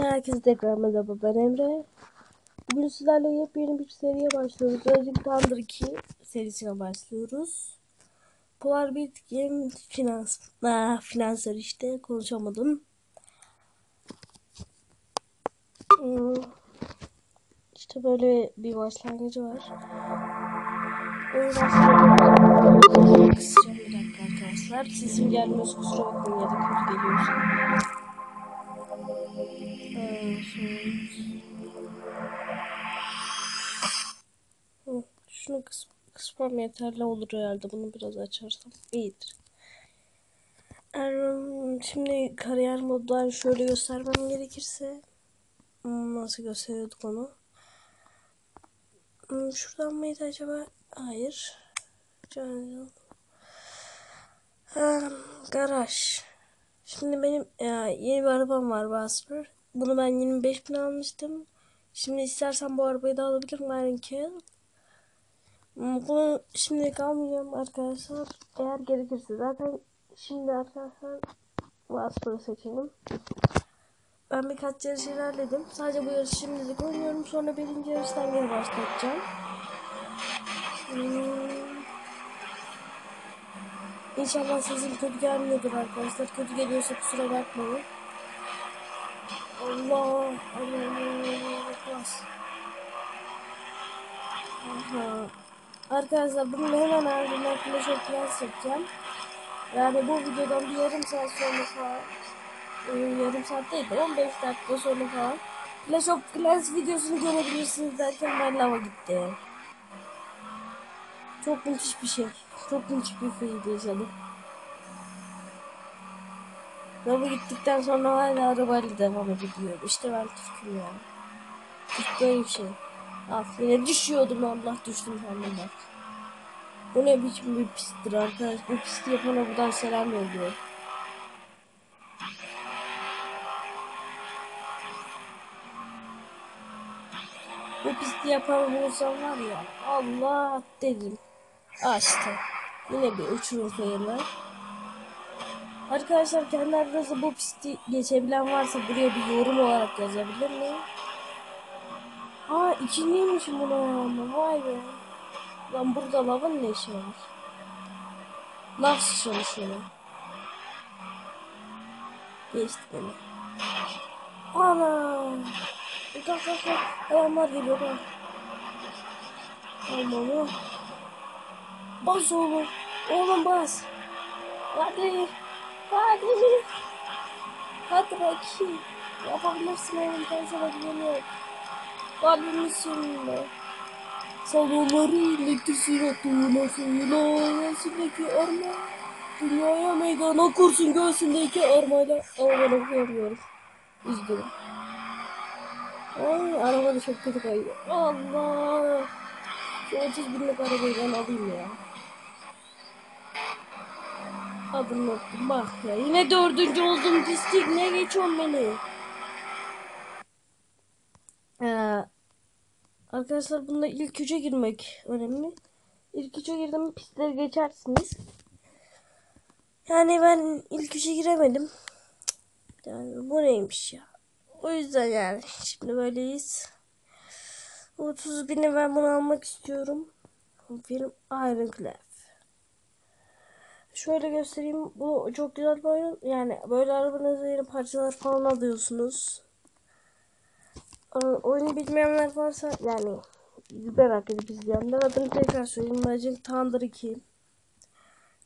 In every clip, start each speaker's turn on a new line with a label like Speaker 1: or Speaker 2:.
Speaker 1: Herkese tekrar merhaba ben Emre. Bugün sizlerle yepyeni bir seriye başlıyoruz. Raging Thunder 2 serisine başlıyoruz. Polar Beat Game Finans, ah, Finanser işte konuşamadım. Hmm. İşte böyle bir başlangıcı var. Oyun başlangıcı. Bir dakika arkadaşlar. Sesim gelmiyorsa kusura bakmayın ya da kötü geliyorsa. Şunu kıs kısmam yeterli olur herhalde. Bunu biraz açarsam iyidir. Eğer, Şimdi kariyer moddan şöyle göstermem gerekirse hmm, nasıl gösteriyorduk onu? Hmm, Şuradan mıydı acaba? Hayır. Can- Ha, garaj. Şimdi benim ya, yeni bir arabam var Basper. Bunu ben 25 bin almıştım. Şimdi istersen bu arabayı da alabilirim Iron Hmm, Bunu şimdi almayacağım arkadaşlar. Eğer gerekirse zaten şimdi arkadaşlar Basper'ı seçelim. Ben birkaç yarış ilerledim. Sadece bu yarışı şimdilik oynuyorum. Sonra birinci yarıştan geri başlayacağım. Hmm. İnşallah sesim kötü gelmiyordur arkadaşlar. Kötü geliyorsa kusura bakmayın. Allah Allah Allah Aha. Arkadaşlar bunun hemen ardından Clash of Clans yapacağım. Yani bu videodan bir yarım saat sonra falan e, yarım saat değil de 15 dakika sonra falan Clash of Clans videosunu görebilirsiniz derken ben lava gitti. Çok müthiş bir şey. Çok müthiş bir şey yaşadım. Lava gittikten sonra hala arabayla devam ediyor. İşte ben Türk'üm ya. Türk böyle bir şey. Ah düşüyordum Allah düştüm kendim bak. Bu ne biçim bir pistir arkadaş. Bu pisti yapana buradan selam yolluyor. Bu pisti yapan bulursam var ya Allah dedim. Açtı. Yine bir uçurum sayılır. Arkadaşlar kendi aranızda bu pisti geçebilen varsa buraya bir yorum olarak yazabilir mi? Aa ikinciymişim buna ama vay be. Lan burada lavın ne işi var? Lav sıçramış yine. Geçti beni. Ana. Kalk kalk kalk. Adamlar geliyor. Allah'ım. Bas oğlum. Oğlum bas. Hadi. Hadi. Hadi bakayım. Yapabilirsin oğlum. Ben sana güveniyorum. Kalbimi sonunda. Salonları attığına suyuna Arasındaki arma. Dünyaya meydan okursun göğsündeki armayla. Ama ben okuyamıyorum. Üzgünüm. Ay araba da çok kötü kayıyor. Allah. Şu 30 binlik arabayı ben alayım ya. Adım unuttum bak ya. Yine dördüncü oldum pislik. Ne geçiyorsun beni? Ee, arkadaşlar bunda ilk üçe girmek önemli. İlk üçe girdim pistleri geçersiniz. Yani ben ilk üçe giremedim. Yani bu neymiş ya. O yüzden yani şimdi böyleyiz. 30 bini ben bunu almak istiyorum. Film Ironclad. Şöyle göstereyim. Bu çok güzel bir oyun. Yani böyle arabanızda yeni parçalar falan alıyorsunuz. Ee, Oyunu bilmeyenler varsa yani merak edip izleyenler adını tekrar söyleyeyim. Magic Thunder 2.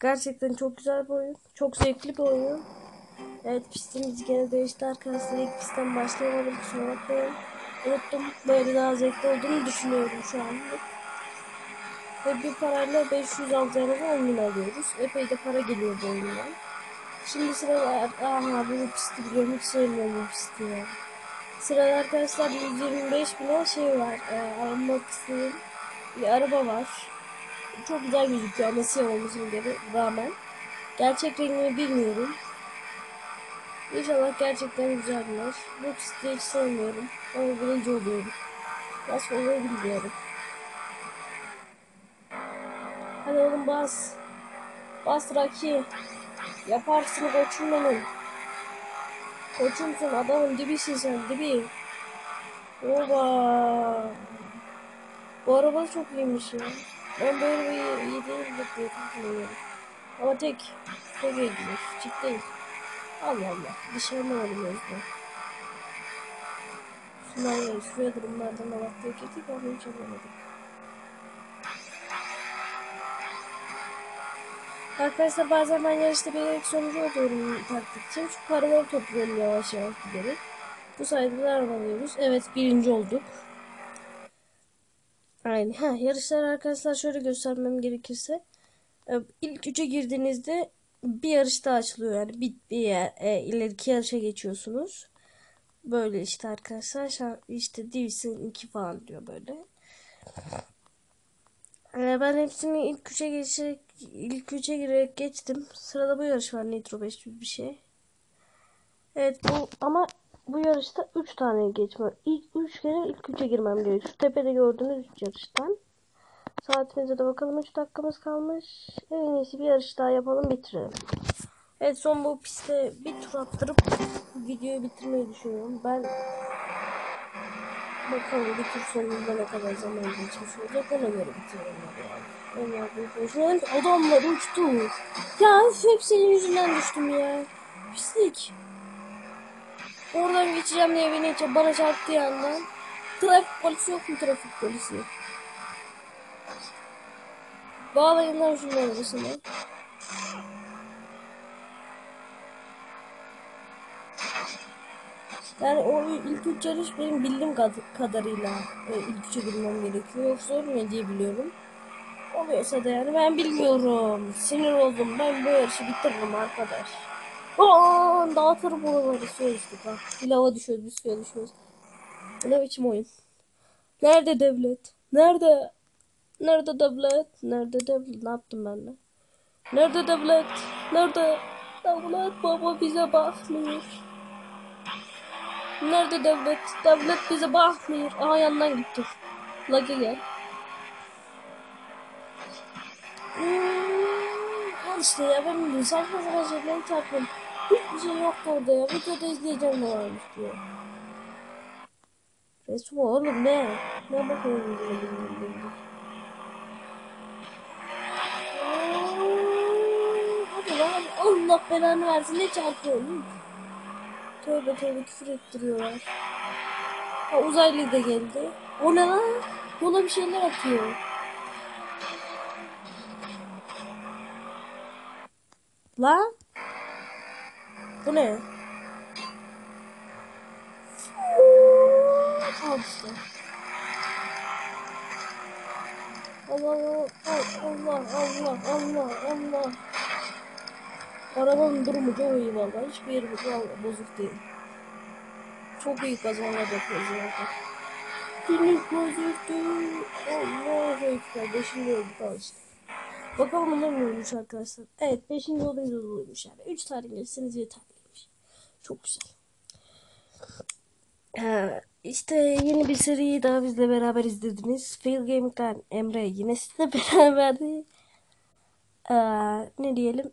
Speaker 1: Gerçekten çok güzel bir oyun. Çok zevkli bir oyun. Evet pistimiz gene değişti arkadaşlar. İlk pistten başlayamadım bakmayın. Unuttum. Böyle daha zevkli olduğunu düşünüyorum şu anlık. Ve bir parayla 500 alacağımızı 10 bin alıyoruz. Epey de para geliyor bu oyundan. Şimdi sıra aha bu pisti biliyorum hiç sevmiyorum bu pisti ya. Sırada arkadaşlar 125 bine şey var. E, almak istediğim bir araba var. Çok güzel gözüküyor ama siyah olmasına rağmen. Gerçek rengini bilmiyorum. İnşallah gerçekten güzeller. Bu pisti hiç sevmiyorum. Ama birinci oluyorum. Nasıl oluyor bilmiyorum. Hadi oğlum bas. Bas Raki. Yaparsın koçum benim. Koçumsun adamın dibisin sen dibi. Oba. Bu araba çok iyiymiş ya. Ben böyle bir iyi değildir diye düşünüyorum. Ama tek. Tek ilgili. Çift değil. Allah Allah. Dışarı var gözde. Şunlar şuraya durumlardan alakta girdik ama hiç olamadık. Arkadaşlar bazen ben yarışta bir sonucu oluyorum taktik için. Şu paraları topluyorum yavaş yavaş giderek. Bu sayede de araba alıyoruz. Evet birinci olduk. Aynen. Ha, yarışlar arkadaşlar şöyle göstermem gerekirse. e, ilk üçe girdiğinizde bir yarış daha açılıyor. Yani bir, bir yer, e, ileriki yarışa geçiyorsunuz. Böyle işte arkadaşlar. İşte Division 2 falan diyor böyle. Ee, ben hepsini ilk üçe geçerek ilk üçe girerek geçtim. Sırada bu yarış var Nitro 500 bir şey. Evet bu ama bu yarışta 3 tane geçme. İlk 3 kere ilk 3'e girmem gerekiyor. Şu tepede gördüğünüz 3 yarıştan. Saatimize de bakalım 3 dakikamız kalmış. En iyisi bir yarış daha yapalım bitirelim. Evet son bu pistte bir tur attırıp videoyu bitirmeyi düşünüyorum. Ben Bakalım bir tur sonunda ne kadar zaman geçmiş olacak ona göre yani. Onlar bu konuşuyor. Adamlar uçtu. Ya hep senin yüzünden düştüm ya. Pislik. Oradan geçeceğim diye beni bana çarptı yandan. Trafik polisi yok mu trafik polisi? Bağlayın lan şunun arasına. Yani o ilk üç yarış benim bildiğim kad- kadarıyla e, ilk üçe girmem gerekiyor. Yoksa olmuyor diye biliyorum. Oluyorsa da yani ben bilmiyorum. Sinir oldum. Ben bu yarışı bitiririm arkadaş. Aa, dağıtırım oraları suya düştük bak. Bir lava düşüyoruz, bir suya düşüyoruz. Ne biçim oyun? Nerede devlet? Nerede? Nerede devlet? Nerede devlet? Ne yaptım ben de? Nerede devlet? Nerede? Devlet baba bize bakmıyor. Nerede devlet? Devlet bize bakmıyor. Aha yandan gitti. Lagi gel. Hmm, işte ya ben de saçma sapan şeyleri çarpıyorum. Hiçbir şey yoktu orada ya. Videoda izleyeceğim ne varmış diyor. Resim oğlum ne? Ne bakıyorum diye bilmiyorum. Hadi lan Allah belanı versin ne çarpıyorsun? Tövbe tövbe küfür ettiriyorlar. Ha uzaylı da geldi. O ne lan? Yola bir şeyler atıyor. Lan? Bu ne? Al işte. Allah Allah Allah Allah Allah. Arabanın durumu çok iyi valla. Hiçbir yeri bo- bozuk değil. Çok iyi kazalar yapıyoruz zaten. Günlük bozuk değil. Allah'a ekber. Beşinci olduk al işte. Bakalım ne mi olmuş arkadaşlar. Evet beşinci olayı da buymuş yani. Üç tane gelirseniz yeterliymiş. Çok güzel. Ha, işte yeni bir seriyi daha bizle beraber izlediniz. Fail Gaming'den Emre yine sizle beraberdi. Ee, ne diyelim?